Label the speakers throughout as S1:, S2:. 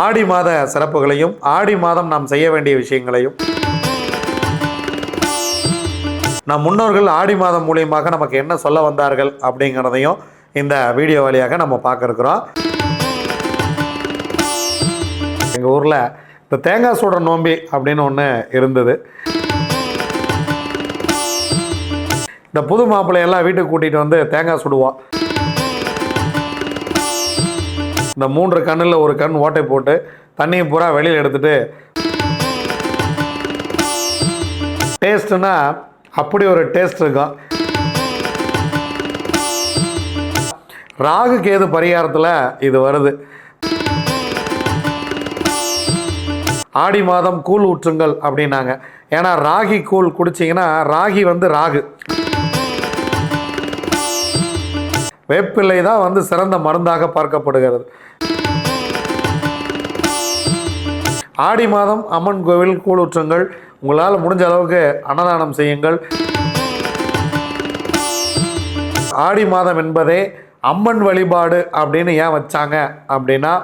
S1: ஆடி மாத சிறப்புகளையும் ஆடி மாதம் நாம் செய்ய வேண்டிய விஷயங்களையும். நம் முன்னோர்கள் ஆடி மாதம் மூலியமாக நமக்கு என்ன சொல்ல வந்தார்கள் அப்படிங்கிறதையும் இந்த வீடியோ வழியாக நம்ம பார்க்க இருக்கிறோம் எங்கள் ஊரில் இந்த தேங்காய் சுடுற நோம்பி அப்படின்னு ஒன்று இருந்தது. இந்த புது மாப்பிள்ளையெல்லாம் வீட்டுக்கு கூட்டிகிட்டு வந்து தேங்காய் சுடுவோம். இந்த மூன்று கண்ணில் ஒரு கண் ஓட்டை போட்டு தண்ணியை பூரா வெளியில் எடுத்துட்டு டேஸ்ட்டுனா அப்படி ஒரு டேஸ்ட் இருக்கும். ராகு கேது பரிகாரத்தில் இது வருது. ஆடி மாதம் கூழ் ஊற்றுங்கள் அப்படின்னாங்க. ஏன்னா ராகி கூழ் குடிச்சிங்கன்னா ராகி வந்து ராகு. வேப்பிள்ளை தான் வந்து சிறந்த மருந்தாக பார்க்கப்படுகிறது. ஆடி மாதம் அம்மன் கோவில் கூழுற்றுங்கள் உங்களால் முடிஞ்ச அளவுக்கு அன்னதானம் செய்யுங்கள். ஆடி மாதம் என்பதே அம்மன் வழிபாடு அப்படின்னு ஏன் வச்சாங்க அப்படின்னா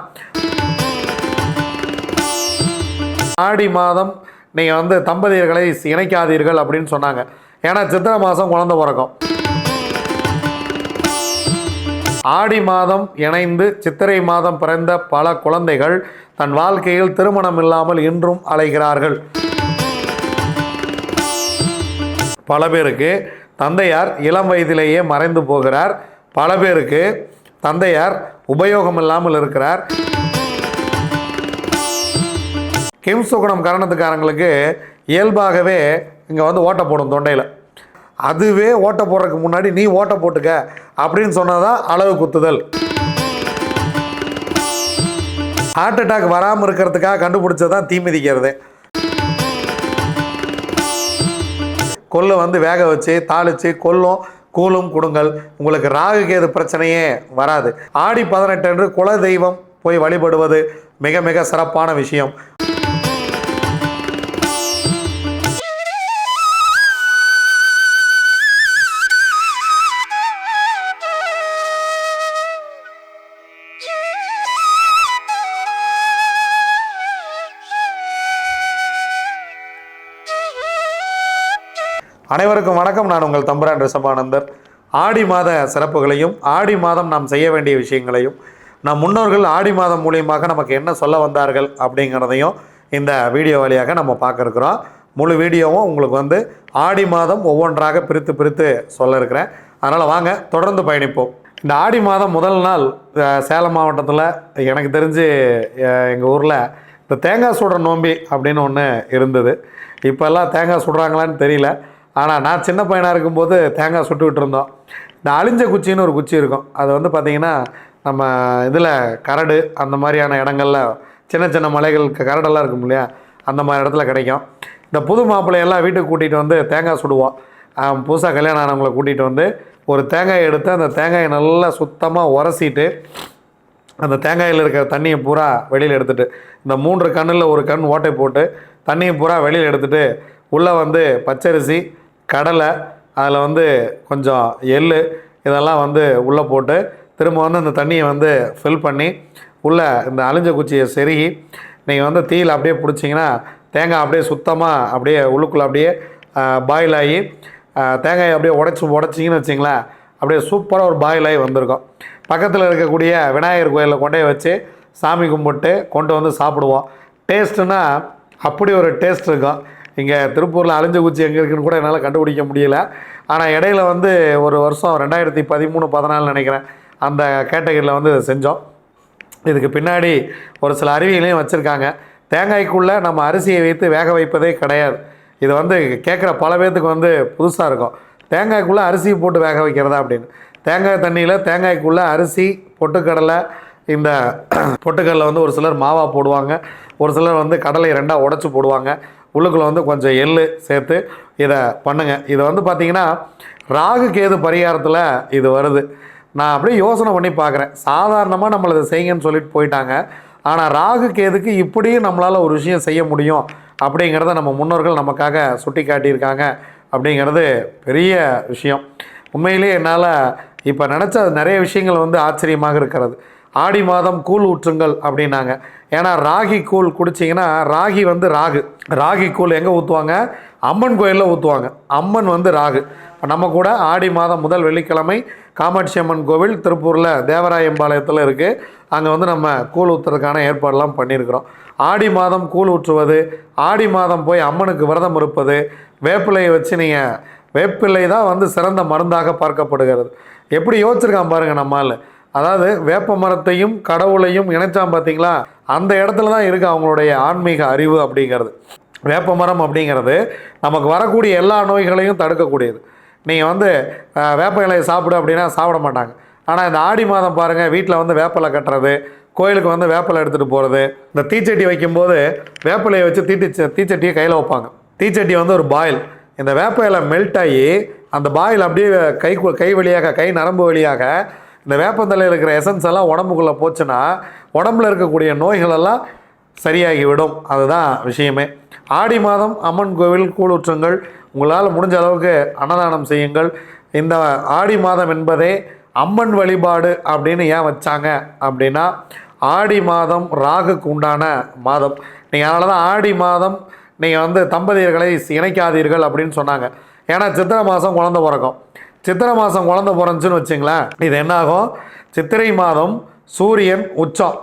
S1: ஆடி மாதம் நீங்கள் வந்து தம்பதியர்களை இணைக்காதீர்கள் அப்படின்னு சொன்னாங்க. ஏன்னா சித்திரை மாதம் குழந்தை பிறக்கும். ஆடி மாதம் இணைந்து சித்திரை மாதம் பிறந்த பல குழந்தைகள் தன் வாழ்க்கையில் திருமணம் இல்லாமல் இன்றும் அலைகிறார்கள். பல பேருக்கு தந்தையார் இளம் வயதிலேயே மறைந்து போகிறார். பல பேருக்கு தந்தையார் உபயோகம் இல்லாமல் இருக்கிறார். கிம் சுகுணம் காரணத்துக்காரங்களுக்கு இயல்பாகவே இங்கே வந்து ஓட்ட போடும் தொண்டையில். அதுவே ஓட்ட போடுறதுக்கு முன்னாடி நீ ஓட்ட போட்டுக்க அப்படின்னு சொன்னதான் அளவு குத்துதல். ஹார்ட் அட்டாக் வராமல் இருக்கிறதுக்காக கண்டுபிடிச்சது தான் தீ மிதிக்கிறது. கொல்லை வந்து வேக வச்சு தாளித்து கொல்லும் கூலும் கொடுங்கள். உங்களுக்கு ராகு கேது பிரச்சனையே வராது. ஆடி பதினெட்டு அன்று குல தெய்வம் போய் வழிபடுவது மிக மிக சிறப்பான விஷயம். அனைவருக்கும் வணக்கம். நான் உங்கள் தம்புரான் ரிஷபானந்தர். ஆடி மாத சிறப்புகளையும் ஆடி மாதம் நாம் செய்ய வேண்டிய விஷயங்களையும் நம் முன்னோர்கள் ஆடி மாதம் மூலியமாக நமக்கு என்ன சொல்ல வந்தார்கள் அப்படிங்கிறதையும் இந்த வீடியோ வழியாக நம்ம பார்க்குறோம். முழு வீடியோவும் உங்களுக்கு வந்து ஆடி மாதம் ஒவ்வொன்றாக பிரித்து பிரித்து சொல்ல இருக்கிறேன். அதனால் வாங்க தொடர்ந்து பயணிப்போம். இந்த ஆடி மாதம் முதல் நாள் சேலம் மாவட்டத்தில் எனக்கு தெரிஞ்சு எங்கள் ஊரில் இந்த தேங்காய் சுடுற நோம்பி அப்படின்னு ஒன்று இருந்தது. இப்போல்லாம் தேங்காய் சுடுறாங்களான்னு தெரியல. ஆனால் நான் சின்ன பையனாக இருக்கும்போது தேங்காய் சுட்டுக்கிட்டு இருந்தோம் இந்த அழிஞ்ச குச்சின்னு ஒரு குச்சி இருக்கும். அது வந்து பார்த்திங்கன்னா நம்ம இதில் கரடு அந்த மாதிரியான இடங்கள்ல சின்ன சின்ன மலைகள் கரடெல்லாம் இருக்கும் இல்லையா? அந்த மாதிரி இடத்துல கிடைக்கும். இந்த புது மாப்பிள்ளையெல்லாம் வீட்டுக்கு கூட்டிகிட்டு வந்து தேங்காய் சுடுவோம். புதுசாக கல்யாணம் ஆனவங்களை கூட்டிகிட்டு வந்து ஒரு தேங்காய் எடுத்து அந்த தேங்காயை நல்லா சுத்தமாக உரசிட்டு அந்த தேங்காயில் இருக்கிற தண்ணியை பூரா வெளியில் எடுத்துகிட்டு இந்த மூன்று கண்ணில் ஒரு கண் ஓட்டை போட்டு தண்ணியை பூரா வெளியில் எடுத்துகிட்டு உள்ளே வந்து பச்சரிசி கடலை அதில் வந்து கொஞ்சம் எள் இதெல்லாம் வந்து உள்ளே போட்டு திரும்ப வந்து அந்த தண்ணியை வந்து ஃபில் பண்ணி உள்ளே இந்த அழிஞ்ச குச்சியை செருகி நீங்கள் வந்து தீயில் அப்படியே பிடிச்சிங்கன்னா தேங்காய் அப்படியே சுத்தமாக அப்படியே உள்ளுக்குள்ளே அப்படியே பாயில் ஆகி தேங்காயை அப்படியே உடச்சி உடச்சிங்கன்னு வச்சிங்களேன் அப்படியே சூப்பராக ஒரு பாயில் ஆகி வந்திருக்கும். பக்கத்தில் இருக்கக்கூடிய விநாயகர் கோயிலில் கொண்டே வச்சு சாமி கும்பிட்டு கொண்டு வந்து சாப்பிடுவோம். டேஸ்ட்டுன்னா அப்படி ஒரு டேஸ்ட் இருக்கும். இங்கே திருப்பூரில் அழிஞ்ச குச்சி எங்கே இருக்குன்னு கூட என்னால் கண்டுபிடிக்க முடியல. ஆனால் இடையில வந்து ஒரு வருஷம் ரெண்டாயிரத்தி பதிமூணு பதினாலு நினைக்கிறேன் அந்த கேட்டகரியில் வந்து இதை செஞ்சோம். இதுக்கு பின்னாடி ஒரு சில அருவிகளையும் வச்சுருக்காங்க. தேங்காய்க்குள்ளே நம்ம அரிசியை வைத்து வேக வைப்பதே கிடையாது. இது வந்து கேட்குற பல பேர்த்துக்கு வந்து புதுசாக இருக்கும். தேங்காய்க்குள்ளே அரிசி போட்டு வேக வைக்கிறதா அப்படின்னு. தேங்காய் தண்ணியில் தேங்காய்க்குள்ளே அரிசி பொட்டுக்கடலை இந்த பொட்டுக்கடலை வந்து ஒரு சிலர் மாவா போடுவாங்க. ஒரு சிலர் வந்து கடலை ரெண்டாக உடச்சி போடுவாங்க. உள்ளுக்குள்ளே வந்து கொஞ்சம் எள்ளு சேர்த்து இதை பண்ணுங்கள் இதை வந்து பார்த்திங்கன்னா ராகு கேது பரிகாரத்தில் இது வருது. நான் அப்படியே யோசனை பண்ணி பார்க்குறேன் சாதாரணமாக நம்மளை இதை செய்யுங்கன்னு சொல்லிட்டு போயிட்டாங்க. ஆனால் ராகு கேதுக்கு இப்படியும் நம்மளால் ஒரு விஷயம் செய்ய முடியும் அப்படிங்கிறத நம்ம முன்னோர்கள் நமக்காக சுட்டி காட்டியிருக்காங்க அப்படிங்கிறது பெரிய விஷயம். உண்மையிலே என்னால் இப்போ நினச்ச நிறைய விஷயங்கள் வந்து ஆச்சரியமாக இருக்கிறது. ஆடி மாதம் கூழ் ஊற்றுங்கள் அப்படின்னாங்க. ஏன்னா ராகி கூழ் குடிச்சிங்கன்னா ராகி வந்து ராகு. ராகி கூழ் எங்கே ஊற்றுவாங்க அம்மன் கோயிலில் ஊற்றுவாங்க அம்மன் வந்து ராகு. இப்போ நம்ம கூட ஆடி மாதம் முதல் வெள்ளிக்கிழமை காமாட்சி அம்மன் கோவில் திருப்பூரில் தேவராயம்பாளையத்தில் இருக்குது அங்கே வந்து நம்ம கூழ் ஊற்றுறதுக்கான ஏற்பாடெல்லாம் பண்ணியிருக்கிறோம். ஆடி மாதம் கூழ் ஊற்றுவது ஆடி மாதம் போய் அம்மனுக்கு விரதம் இருப்பது வேப்பிலையை வச்சு நீங்கள் வேப்பிலை தான் வந்து சிறந்த மருந்தாக பார்க்கப்படுகிறது. எப்படி யோசிச்சிருக்கான் பாருங்கள் நம்மால். அதாவது வேப்ப மரத்தையும் கடவுளையும் இணைச்சான் பார்த்தீங்களா? அந்த இடத்துல தான் இருக்குது அவங்களுடைய ஆன்மீக அறிவு அப்படிங்கிறது. வேப்ப மரம் அப்படிங்கிறது நமக்கு வரக்கூடிய எல்லா நோய்களையும் தடுக்கக்கூடியது. நீங்கள் வந்து வேப்ப இலையை சாப்பிடு அப்படின்னா சாப்பிட மாட்டாங்க. ஆனால் இந்த ஆடி மாதம் பாருங்கள் வீட்டில் வந்து வேப்பலை கட்டுறது கோயிலுக்கு வந்து வேப்பிலை எடுத்துகிட்டு போகிறது இந்த தீச்சட்டி வைக்கும்போது வேப்பிலையை வச்சு தீட்டி தீச்சட்டியை கையில் வைப்பாங்க. தீச்சட்டி வந்து ஒரு பாயில் இந்த வேப்ப இலை மெல்ட் ஆகி அந்த பாயில் அப்படியே கை கை வழியாக கை நரம்பு வழியாக இந்த வேப்பந்தலையில் இருக்கிற எசன்ஸ் எல்லாம் உடம்புக்குள்ளே போச்சுன்னா உடம்புல இருக்கக்கூடிய நோய்களெல்லாம் சரியாகிவிடும். சரியாகி விடும் அதுதான் விஷயமே. ஆடி மாதம் அம்மன் கோவில் கூழூற்றுங்கள் உங்களால் முடிஞ்ச அளவுக்கு அன்னதானம் செய்யுங்கள். இந்த ஆடி மாதம் என்பதே அம்மன் வழிபாடு அப்படின்னு ஏன் வச்சாங்க அப்படின்னா ஆடி மாதம் ராகுக்கு உண்டான மாதம். நீங்கள் அதனால தான் ஆடி மாதம் நீங்கள் வந்து தம்பதியர்களை இணைக்காதீர்கள் அப்படின்னு சொன்னாங்க. ஏன்னா சித்திரை மாதம் குழந்தை பிறக்கும். சித்திரை மாதம் குழந்தை பிறந்துச்சுன்னு வச்சுங்களேன் இது என்னாகும்? சித்திரை மாதம் சூரியன் உச்சம்.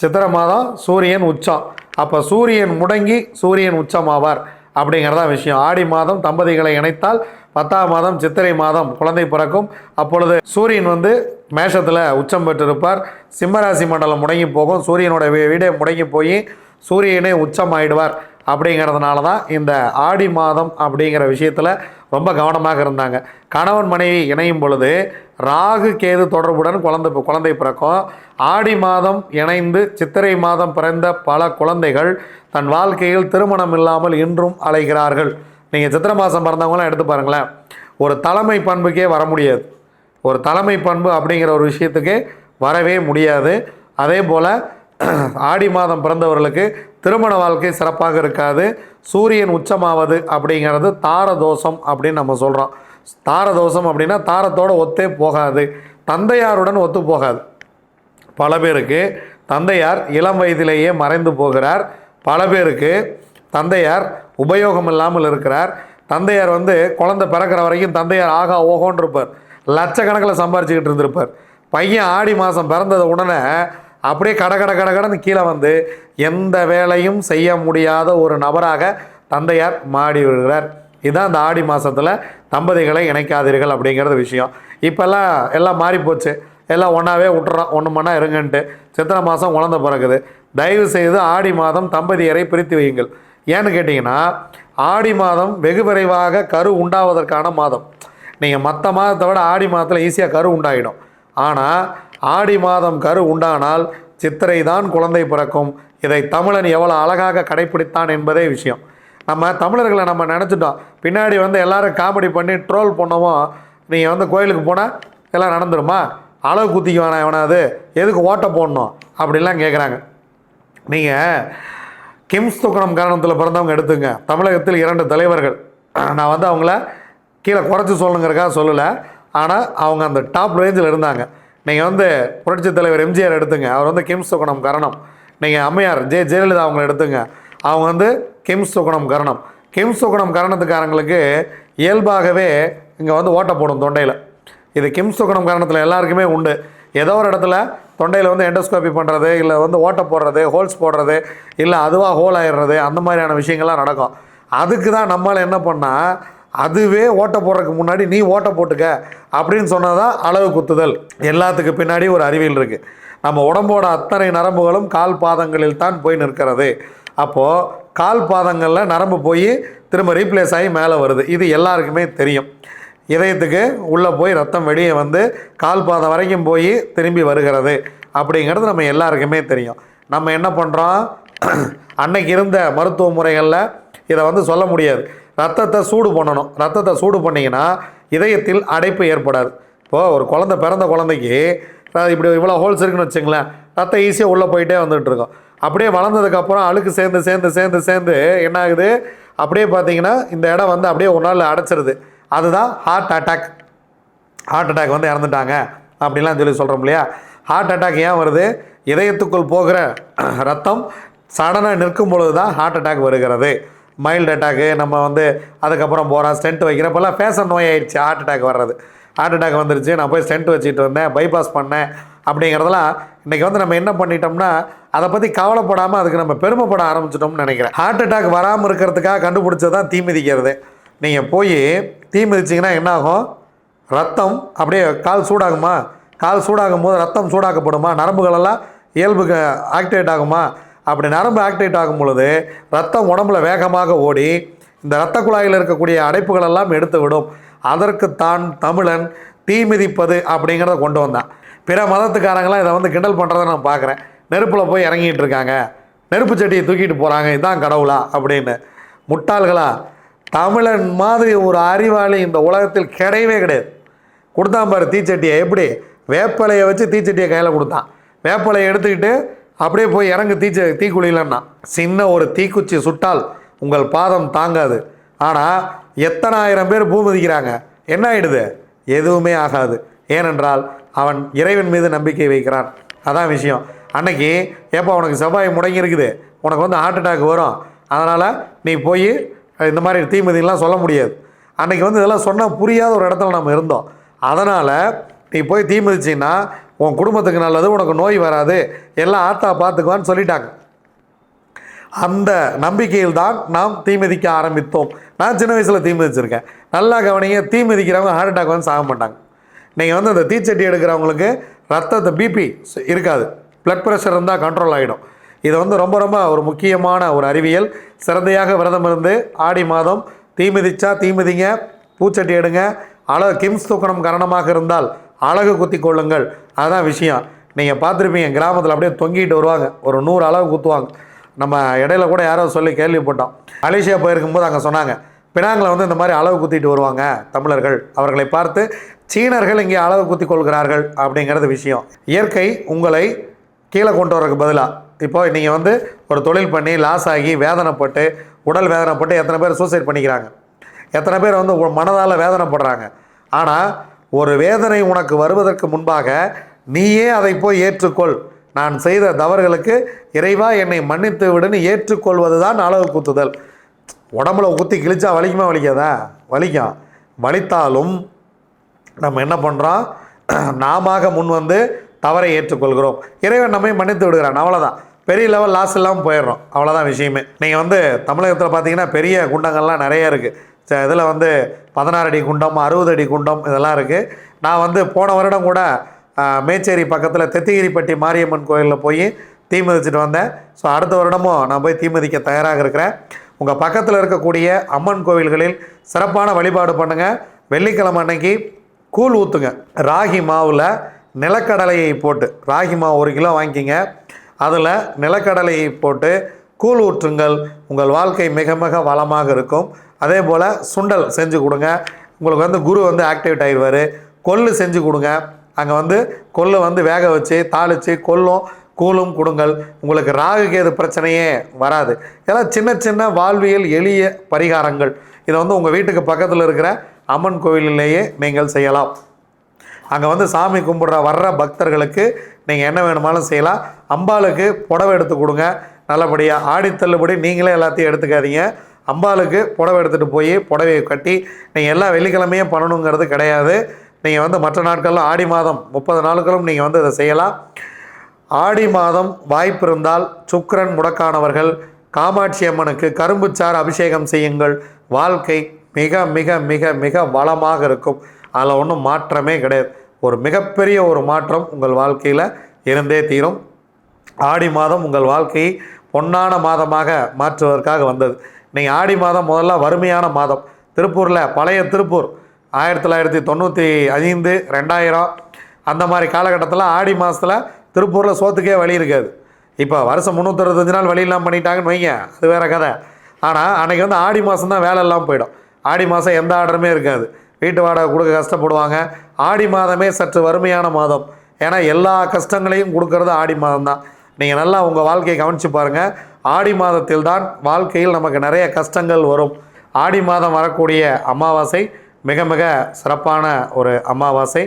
S1: சித்திரை மாதம் சூரியன் உச்சம். அப்போ சூரியன் முடங்கி சூரியன் உச்சமாவார் அப்படிங்கிறதா விஷயம். ஆடி மாதம் தம்பதிகளை இணைத்தால் பத்தாம் மாதம் சித்திரை மாதம் குழந்தை பிறக்கும். அப்பொழுது சூரியன் வந்து மேஷத்தில் உச்சம் பெற்றிருப்பார். சிம்மராசி மண்டலம் முடங்கி போகும். சூரியனோட வீடே முடங்கி போய் சூரியனே உச்சமாயிடுவார். அப்படிங்கிறதுனால தான் இந்த ஆடி மாதம் அப்படிங்கிற விஷயத்தில் ரொம்ப கவனமாக இருந்தாங்க. கணவன் மனைவி இணையும் பொழுது ராகு கேது தொடர்புடன் குழந்தை குழந்தை பிறக்கும். ஆடி மாதம் இணைந்து சித்திரை மாதம் பிறந்த பல குழந்தைகள் தன் வாழ்க்கையில் திருமணம் இல்லாமல் இன்றும் அலைகிறார்கள். நீங்கள் சித்திரை மாதம் பிறந்தவங்களாம் எடுத்து பாருங்களேன். ஒரு தலைமை பண்புக்கே வர முடியாது. ஒரு தலைமை பண்பு அப்படிங்கிற ஒரு விஷயத்துக்கு வரவே முடியாது. அதே போல் ஆடி மாதம் பிறந்தவர்களுக்கு திருமண வாழ்க்கை சிறப்பாக இருக்காது. சூரியன் உச்சமாவது அப்படிங்கிறது தார தோஷம் அப்படின்னு நம்ம சொல்கிறோம் தார தோஷம் அப்படின்னா தாரத்தோடு ஒத்தே போகாது. தந்தையாருடன் ஒத்து போகாது. பல பேருக்கு தந்தையார் இளம் வயதிலேயே மறைந்து போகிறார். பல பேருக்கு தந்தையார் உபயோகம் இல்லாமல் இருக்கிறார். தந்தையார் வந்து குழந்தை பிறக்கிற வரைக்கும் தந்தையார் ஆகா ஓஹோன்னு இருப்பார். லட்சக்கணக்கில் சம்பாரிச்சுக்கிட்டு இருந்திருப்பார். பையன் ஆடி மாதம் பிறந்தது உடனே அப்படியே கட கட கட கடன்னு கீழே வந்து எந்த வேலையும் செய்ய முடியாத ஒரு நபராக தந்தையார் மாடி விடுகிறார். இதுதான் இந்த ஆடி மாதத்தில் தம்பதிகளை இணைக்காதீர்கள் அப்படிங்கிறது விஷயம். இப்போல்லாம் எல்லாம் மாறி போச்சு. எல்லாம் ஒன்றாவே விட்டுறோம் ஒன்று மணி இருங்கன்ட்டு சித்திரை மாதம் குழந்தை பிறகுது தயவு செய்து ஆடி மாதம் தம்பதியரை பிரித்து வையுங்கள். ஏன்னு கேட்டிங்கன்னா ஆடி மாதம் வெகு விரைவாக கரு உண்டாவதற்கான மாதம். நீங்கள் மற்ற மாதத்தை விட ஆடி மாதத்தில் ஈஸியாக கரு உண்டாயிடும். ஆனால் ஆடி மாதம் கரு உண்டானால் சித்திரை தான் குழந்தை பிறக்கும். இதை தமிழன் எவ்வளோ அழகாக கடைப்பிடித்தான் என்பதே விஷயம். நம்ம தமிழர்களை நம்ம நினச்சிட்டோம். பின்னாடி வந்து எல்லோரும் காமெடி பண்ணி ட்ரோல் பண்ணவும். நீங்கள் வந்து கோயிலுக்கு போனால் எல்லாம் நடந்துருமா? அளவு குத்திக்குவானா எவனாவது எதுக்கு ஓட்டை போடணும்? அப்படிலாம் கேட்குறாங்க நீங்கள் கிம்ஸ் துக்கணம் காரணத்தில் பிறந்தவங்க எடுத்துங்க. தமிழகத்தில் இரண்டு தலைவர்கள். நான் வந்து அவங்கள கீழே குறைச்சி சொல்லணுங்கிறக்காக சொல்லலை. ஆனால் அவங்க அந்த டாப் ரேஞ்சில் இருந்தாங்க. நீங்கள் வந்து புரட்சித் தலைவர் எம்ஜிஆர் எடுத்துங்க. அவர் வந்து கிம்ஸ் சுகணம் கரணம். நீங்கள் அம்மையார் ஜெ ஜெயலலிதா அவங்கள எடுத்துங்க. அவங்க வந்து கிம்ஸ் சுகுணம் கரணம். கிம்ஸ் சுகுணம் கரணத்துக்காரங்களுக்கு இயல்பாகவே இங்கே வந்து ஓட்டை போடும் தொண்டையில். இது கிம்ஸ் சுகணம் கரணத்தில் எல்லாருக்குமே உண்டு. ஏதோ ஒரு இடத்துல தொண்டையில் வந்து எண்டோஸ்கோபி பண்ணுறது இல்லை வந்து ஓட்டை போடுறது ஹோல்ஸ் போடுறது இல்லை அதுவாக ஹோல் ஆயிடுறது அந்த மாதிரியான விஷயங்கள்லாம் நடக்கும். அதுக்கு தான் நம்மளால் என்ன பண்ணால் அதுவே ஓட்டை போடுறதுக்கு முன்னாடி நீ ஓட்டை போட்டுக்க அப்படின்னு சொன்னால் தான் அளவு குத்துதல். எல்லாத்துக்கு பின்னாடி ஒரு அறிவியல் இருக்குது நம்ம உடம்போட அத்தனை நரம்புகளும் கால் பாதங்களில் தான் போய் நிற்கிறது. அப்போது கால் பாதங்களில் நரம்பு போய் திரும்ப ரீப்ளேஸ் ஆகி மேலே வருது. இது எல்லாருக்குமே தெரியும். இதயத்துக்கு உள்ளே போய் ரத்தம் வெளியே வந்து கால் பாதம் வரைக்கும் போய் திரும்பி வருகிறது. அப்படிங்கிறது நம்ம எல்லாருக்குமே தெரியும். நம்ம என்ன பண்ணுறோம் அன்னைக்கு இருந்த மருத்துவ முறைகளில் இதை வந்து சொல்ல முடியாது. ரத்தத்தை சூடு பண்ணணும். ரத்தத்தை சூடு பண்ணிங்கன்னா இதயத்தில் அடைப்பு ஏற்படாது. இப்போது ஒரு குழந்தை பிறந்த குழந்தைக்கு இப்படி இவ்வளோ ஹோல்ஸ் இருக்குன்னு வச்சுங்களேன் ரத்தம் ஈஸியாக உள்ளே போயிட்டே வந்துட்டுருக்கோம் அப்படியே வளர்ந்ததுக்கப்புறம் அழுக்கு சேர்ந்து சேர்ந்து சேர்ந்து சேர்ந்து என்ன ஆகுது? அப்படியே பார்த்தீங்கன்னா இந்த இடம் வந்து அப்படியே ஒரு நாள் அடைச்சிருது. அதுதான் ஹார்ட் அட்டாக் ஹார்ட் அட்டாக் வந்து இறந்துட்டாங்க. அப்படின்லாம் சொல்லி சொல்கிறோம் இல்லையா? ஹார்ட் அட்டாக் ஏன் வருது? இதயத்துக்குள் போகிற ரத்தம் சடனாக நிற்கும் பொழுது தான் ஹார்ட் அட்டாக் வருகிறது. மைல்டு அட்டாக்கு நம்ம வந்து அதுக்கப்புறம் போகிறோம் ஸ்டென்ட் வைக்கிறப்பெல்லாம் ஃபேஷன் நோய் ஆயிடுச்சு ஹார்ட் அட்டாக் வர்றது. ஹார்ட் அட்டாக் வந்துருச்சு நான் போய் ஸ்டென்ட் வச்சுட்டு வந்தேன் பைபாஸ் பண்ணேன் அப்படிங்கிறதெல்லாம் இன்றைக்கி வந்து நம்ம என்ன பண்ணிட்டோம்னா அதை பற்றி கவலைப்படாமல் அதுக்கு நம்ம பெருமைப்பட ஆரம்பிச்சிட்டோம்னு நினைக்கிறேன். ஹார்ட் அட்டாக் வராமல் இருக்கிறதுக்காக கண்டுபிடிச்சது தான் தீ மிதிக்கிறது. நீங்கள் போய் தீ மிதிச்சிங்கன்னா என்ன ஆகும் ரத்தம் அப்படியே கால் சூடாகுமா? கால் சூடாகும் போது ரத்தம் சூடாக்கப்படுமா? நரம்புகளெல்லாம் இயல்புக்கு ஆக்டிவேட் ஆகுமா? அப்படி நரம்பு ஆக்டிவேட் ஆகும் பொழுது ரத்தம் உடம்புல வேகமாக ஓடி இந்த இரத்த குழாயில் இருக்கக்கூடிய அடைப்புகள் எல்லாம் எடுத்து விடும். அதற்குத்தான் தமிழன் தீ மிதிப்பது அப்படிங்கிறத கொண்டு வந்தான். பிற மதத்துக்காரங்களாம் இதை வந்து கிண்டல் பண்ணுறதை நான் பார்க்குறேன். நெருப்பில் போய் இறங்கிட்டு இருக்காங்க. நெருப்பு சட்டியை தூக்கிட்டு போகிறாங்க இதான் கடவுளா அப்படின்னு. முட்டாள்களா தமிழன் மாதிரி ஒரு அறிவாளி இந்த உலகத்தில் கிடையவே கிடையாது. கொடுத்தான் பாரு தீச்சட்டியை. எப்படி? வேப்பலையை வச்சு தீச்சட்டியை கையில் கொடுத்தான். வேப்பலையை எடுத்துக்கிட்டு அப்படியே போய் இறங்கு தீச்ச தீக்குழிலன்னா. சின்ன ஒரு தீக்குச்சி சுட்டால் உங்கள் பாதம் தாங்காது. ஆனால் எத்தனை ஆயிரம் பேர் பூமதிக்கிறாங்க என்ன ஆயிடுது? எதுவுமே ஆகாது. ஏனென்றால் அவன் இறைவன் மீது நம்பிக்கை வைக்கிறான். அதான் விஷயம். அன்னைக்கு ஏப்பா உனக்கு செவ்வாய் முடங்கி இருக்குது. உனக்கு வந்து ஹார்ட் அட்டாக் வரும். அதனால் நீ போய் இந்த மாதிரி தீமதிலாம் சொல்ல முடியாது. அன்றைக்கி வந்து இதெல்லாம் சொன்னால் புரியாத ஒரு இடத்துல நம்ம இருந்தோம். அதனால் நீ போய் தீ மிதிச்சிங்கன்னா உன் குடும்பத்துக்கு நல்லது உனக்கு நோய் வராது. எல்லாம் ஆத்தா பார்த்துக்குவான்னு சொல்லிட்டாங்க. அந்த நம்பிக்கையில் தான் நாம் தீ மிதிக்க ஆரம்பித்தோம். நான் சின்ன வயசில் தீ மிதிச்சிருக்கேன். நல்லா கவனிங்க தீ மிதிக்கிறவங்க ஹார்ட் அட்டாக் வந்து சாக மாட்டாங்க. நீங்கள் வந்து அந்த தீச்சட்டி எடுக்கிறவங்களுக்கு ரத்தத்தை பிபி இருக்காது. பிளட் ப்ரெஷர் இருந்தால் கண்ட்ரோல் ஆகிடும் இது வந்து ரொம்ப ரொம்ப ஒரு முக்கியமான ஒரு அறிவியல். சிறந்தையாக விரதம் இருந்து ஆடி மாதம் தீ மிதிச்சா தீ மிதிங்க பூச்சட்டி எடுங்க. அளவு கிம்ஸ் தூக்கணம் காரணமாக இருந்தால் அழகு குத்தி கொள்ளுங்கள். அதுதான் விஷயம். நீங்கள் பார்த்துருப்பீங்க கிராமத்தில் அப்படியே தொங்கிட்டு வருவாங்க. ஒரு நூறு அளவு குத்துவாங்க. நம்ம இடையில கூட யாரோ சொல்லி கேள்விப்பட்டோம். மலேசியா போயிருக்கும்போது அங்கே சொன்னாங்க பினாங்கில் வந்து இந்த மாதிரி அளவு குத்திட்டு வருவாங்க தமிழர்கள். அவர்களை பார்த்து சீனர்கள் இங்கே அளவு குத்தி கொள்கிறார்கள் அப்படிங்கிறது விஷயம். இயற்கை உங்களை கீழே கொண்டு வர்றதுக்கு பதிலாக இப்போ நீங்கள் வந்து ஒரு தொழில் பண்ணி லாஸ் ஆகி வேதனைப்பட்டு உடல் வேதனைப்பட்டு எத்தனை பேர் சூசைட் பண்ணிக்கிறாங்க. எத்தனை பேர் வந்து மனதால் வேதனைப்படுறாங்க. ஆனால் ஒரு வேதனை உனக்கு வருவதற்கு முன்பாக நீயே அதை போய் ஏற்றுக்கொள். நான் செய்த தவறுகளுக்கு இறைவா என்னை மன்னித்து விடுன்னு ஏற்றுக்கொள்வது தான் அளவு குத்துதல். உடம்புல குத்தி கிழிச்சா வலிக்குமா வலிக்காதா? வலிக்கும். வலித்தாலும் நம்ம என்ன பண்ணுறோம் நாம முன் வந்து தவறை ஏற்றுக்கொள்கிறோம். இறைவன் நம்மை மன்னித்து விடுகிறான். அவ்வளோதான் பெரிய லெவல் லாஸ் இல்லாமல் போயிடுறோம். அவ்வளோதான் விஷயமே. நீங்கள் வந்து தமிழகத்தில் பார்த்தீங்கன்னா பெரிய குண்டங்கள்லாம் நிறைய இருக்குது இதில் வந்து பதினாறு அடி குண்டம் அறுபது அடி குண்டம் இதெல்லாம் இருக்குது நான் வந்து போன வருடம் கூட மேச்சேரி பக்கத்தில் தெத்திகிரிப்பட்டி மாரியம்மன் கோயிலில் போய் தீ மிதிச்சிட்டு வந்தேன். ஸோ அடுத்த வருடமும் நான் போய் தீ மிதிக்க தயாராக இருக்கிறேன். உங்கள் பக்கத்தில் இருக்கக்கூடிய அம்மன் கோவில்களில் சிறப்பான வழிபாடு பண்ணுங்கள் வெள்ளிக்கிழமை அன்னைக்கு கூழ் ஊற்றுங்க ராகி மாவில் நிலக்கடலையை போட்டு ராகி மாவு ஒரு கிலோ வாங்கிக்கிங்க. அதில் நிலக்கடலையை போட்டு கூழ் ஊற்றுங்கள். உங்கள் வாழ்க்கை மிக மிக வளமாக இருக்கும். அதே போல் சுண்டல் செஞ்சு கொடுங்க. உங்களுக்கு வந்து குரு வந்து ஆக்டிவேட் ஆகிடுவார் கொள்ளு செஞ்சு கொடுங்க. அங்கே வந்து கொள்ளு வந்து வேக வச்சு தாளித்து கொல்லும் கூலும் கொடுங்கள். உங்களுக்கு ராகு கேது பிரச்சனையே வராது. இதெல்லாம் சின்ன சின்ன வாழ்வியல் எளிய பரிகாரங்கள். இதை வந்து உங்கள் வீட்டுக்கு பக்கத்தில் இருக்கிற அம்மன் கோவிலிலேயே நீங்கள் செய்யலாம். அங்கே வந்து சாமி கும்பிட்ற வர்ற பக்தர்களுக்கு நீங்கள் என்ன வேணுமாலும் செய்யலாம். அம்பாளுக்கு புடவை எடுத்து கொடுங்க. நல்லபடியாக ஆடி தள்ளுபடி நீங்களே எல்லாத்தையும் எடுத்துக்காதீங்க. அம்பாளுக்கு புடவை எடுத்துகிட்டு போய் புடவையை கட்டி நீங்கள் எல்லா வெள்ளிக்கிழமையும் பண்ணணுங்கிறது கிடையாது. நீங்கள் வந்து மற்ற நாட்களில் ஆடி மாதம் முப்பது நாட்களும் நீங்கள் வந்து இதை செய்யலாம். ஆடி மாதம் வாய்ப்பு இருந்தால் சுக்கரன் முடக்கானவர்கள் காமாட்சி அம்மனுக்கு கரும்புச்சார் அபிஷேகம் செய்யுங்கள். வாழ்க்கை மிக மிக மிக மிக வளமாக இருக்கும். அதில் ஒன்றும் மாற்றமே கிடையாது. ஒரு மிகப்பெரிய ஒரு மாற்றம் உங்கள் வாழ்க்கையில் இருந்தே தீரும். ஆடி மாதம் உங்கள் வாழ்க்கையை பொன்னான மாதமாக மாற்றுவதற்காக வந்தது. நீங்கள் ஆடி மாதம் முதல்ல வறுமையான மாதம். திருப்பூரில் பழைய திருப்பூர் ஆயிரத்தி தொள்ளாயிரத்தி தொண்ணூற்றி ஐந்து ரெண்டாயிரம். அந்த மாதிரி காலகட்டத்தில் ஆடி மாதத்தில் திருப்பூரில் சோத்துக்கே வழி இருக்காது. இப்போ வருஷம் முந்நூற்றறுபத்தஞ்சு நாள் வழி இல்லாமல் பண்ணிட்டாங்கன்னு வைங்க அது வேறு கதை. ஆனால் அன்றைக்கி வந்து ஆடி மாதம் தான் வேலை இல்லாமல் போயிடும். ஆடி மாதம் எந்த ஆர்டருமே இருக்காது. வீட்டு வாடகை கொடுக்க கஷ்டப்படுவாங்க. ஆடி மாதமே சற்று வறுமையான மாதம். ஏன்னா எல்லா கஷ்டங்களையும் கொடுக்கறது ஆடி மாதம் தான் நீங்கள் நல்லா உங்கள் வாழ்க்கையை கவனித்து பாருங்கள் ஆடி மாதத்தில் தான் வாழ்க்கையில் நமக்கு நிறைய கஷ்டங்கள் வரும். ஆடி மாதம் வரக்கூடிய அமாவாசை மிக மிக சிறப்பான ஒரு அமாவாசை.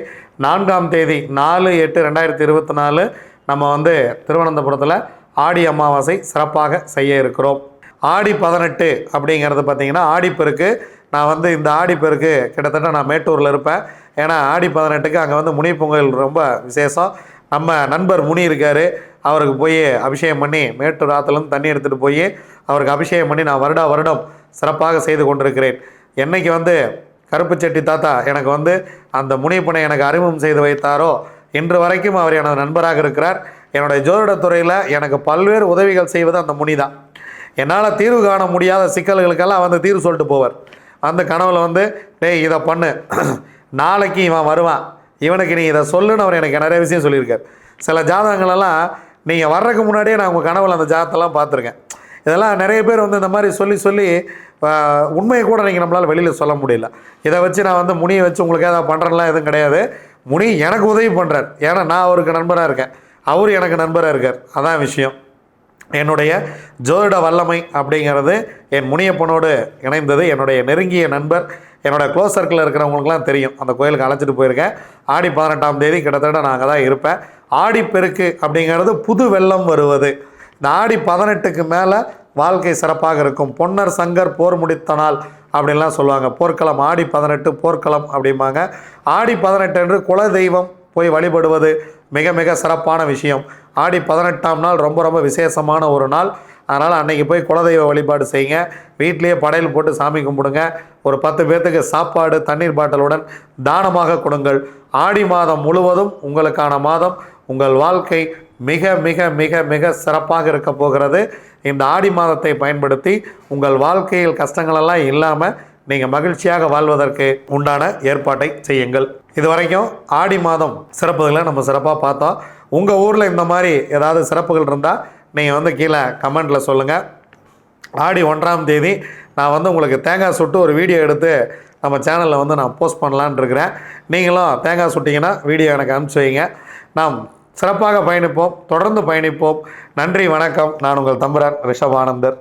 S1: நான்காம் தேதி நாலு எட்டு ரெண்டாயிரத்தி இருபத்தி நாலு நம்ம வந்து திருவனந்தபுரத்தில் ஆடி அமாவாசை சிறப்பாக செய்ய இருக்கிறோம். ஆடி பதினெட்டு அப்படிங்கிறது பார்த்திங்கன்னா ஆடிப்பெருக்கு. நான் வந்து இந்த ஆடிப்பெருக்கு கிட்டத்தட்ட நான் மேட்டூரில் இருப்பேன். ஏன்னா ஆடி பதினெட்டுக்கு அங்கே வந்து முனி பொங்கல் ரொம்ப விசேஷம். நம்ம நண்பர் முனி இருக்கார். அவருக்கு போய் அபிஷேகம் பண்ணி மேட்டூர் ஆற்றுலேருந்து தண்ணி எடுத்துகிட்டு போய் அவருக்கு அபிஷேகம் பண்ணி நான் வருடா வருடம் சிறப்பாக செய்து கொண்டிருக்கிறேன். என்னைக்கு வந்து கருப்பு செட்டி தாத்தா எனக்கு வந்து அந்த முனிப்பனை எனக்கு அறிமுகம் செய்து வைத்தாரோ இன்று வரைக்கும் அவர் எனது நண்பராக இருக்கிறார். என்னுடைய ஜோதிடத் துறையில் எனக்கு பல்வேறு உதவிகள் செய்வது அந்த முனி தான் என்னால் தீர்வு காண முடியாத சிக்கல்களுக்கெல்லாம் வந்து தீர்வு சொல்லிட்டு போவார். அந்த கனவில் வந்து டேய் இதை பண்ணு. நாளைக்கு இவன் வருவான். இவனுக்கு நீ இதை சொல்லுன்னு அவர் எனக்கு நிறைய விஷயம் சொல்லியிருக்கார். சில ஜாதகங்களெல்லாம் நீங்கள் வர்றதுக்கு முன்னாடியே நான் உங்கள் கனவுல அந்த ஜாதகத்தெல்லாம் பார்த்துருக்கேன். இதெல்லாம் நிறைய பேர் வந்து இந்த மாதிரி சொல்லி சொல்லி உண்மையை கூட நீங்கள் நம்மளால் வெளியில் சொல்ல முடியல. இதை வச்சு நான் வந்து முனியை வச்சு உங்களுக்கு ஏதாவது பண்ணுறேன்லாம் எதுவும் கிடையாது. முனி எனக்கு உதவி பண்ணுறார் ஏன்னா நான் அவருக்கு நண்பராக இருக்கேன். அவர் எனக்கு நண்பராக இருக்கார். அதான் விஷயம். என்னுடைய ஜோதிட வல்லமை அப்படிங்கிறது என் முனியப்பனோடு இணைந்தது. என்னுடைய நெருங்கிய நண்பர் என்னோடய க்ளோஸ் சர்க்கிளில் இருக்கிறவங்களுக்குலாம் தெரியும். அந்த கோயிலுக்கு அழைச்சிட்டு போயிருக்கேன். ஆடி பதினெட்டாம் தேதி கிட்டத்தட்ட நாங்கள் தான் இருப்பேன். ஆடிப்பெருக்கு அப்படிங்கிறது புது வெள்ளம் வருவது. இந்த ஆடி பதினெட்டுக்கு மேலே வாழ்க்கை சிறப்பாக இருக்கும். பொன்னர் சங்கர் போர் முடித்த நாள் அப்படின்லாம் சொல்லுவாங்க. போர்க்களம் ஆடி பதினெட்டு போர்க்களம் அப்படிம்பாங்க. ஆடி பதினெட்டு என்று குல தெய்வம் போய் வழிபடுவது மிக மிக சிறப்பான விஷயம். ஆடி பதினெட்டாம் நாள் ரொம்ப ரொம்ப விசேஷமான ஒரு நாள். அதனால் அன்னைக்கு போய் குலதெய்வ வழிபாடு செய்யுங்க. வீட்லேயே படையல் போட்டு சாமி கும்பிடுங்க. ஒரு பத்து பேர்த்துக்கு சாப்பாடு தண்ணீர் பாட்டிலுடன் தானமாக கொடுங்கள். ஆடி மாதம் முழுவதும் உங்களுக்கான மாதம். உங்கள் வாழ்க்கை மிக மிக மிக மிக சிறப்பாக இருக்க போகிறது. இந்த ஆடி மாதத்தை பயன்படுத்தி உங்கள் வாழ்க்கையில் கஷ்டங்களெல்லாம் இல்லாமல் நீங்கள் மகிழ்ச்சியாக வாழ்வதற்கு உண்டான ஏற்பாட்டை செய்யுங்கள். இது வரைக்கும் ஆடி மாதம் சிறப்புகளை நம்ம சிறப்பாக பார்த்தோம். உங்கள் ஊரில் இந்த மாதிரி ஏதாவது சிறப்புகள் இருந்தால் நீங்கள் வந்து கீழே கமெண்ட்டில் சொல்லுங்கள் ஆடி ஒன்றாம் தேதி நான் வந்து உங்களுக்கு தேங்காய் சுட்டு ஒரு வீடியோ எடுத்து நம்ம சேனலில் வந்து நான் போஸ்ட் பண்ணலான்னு இருக்கிறேன். நீங்களும் தேங்காய் சுட்டிங்கன்னா வீடியோ எனக்கு அனுப்பிச்சி வைங்க. நாம் சிறப்பாக பயணிப்போம் தொடர்ந்து பயணிப்போம். நன்றி வணக்கம். நான் உங்கள் தம்புரான் ரிஷபானந்தர்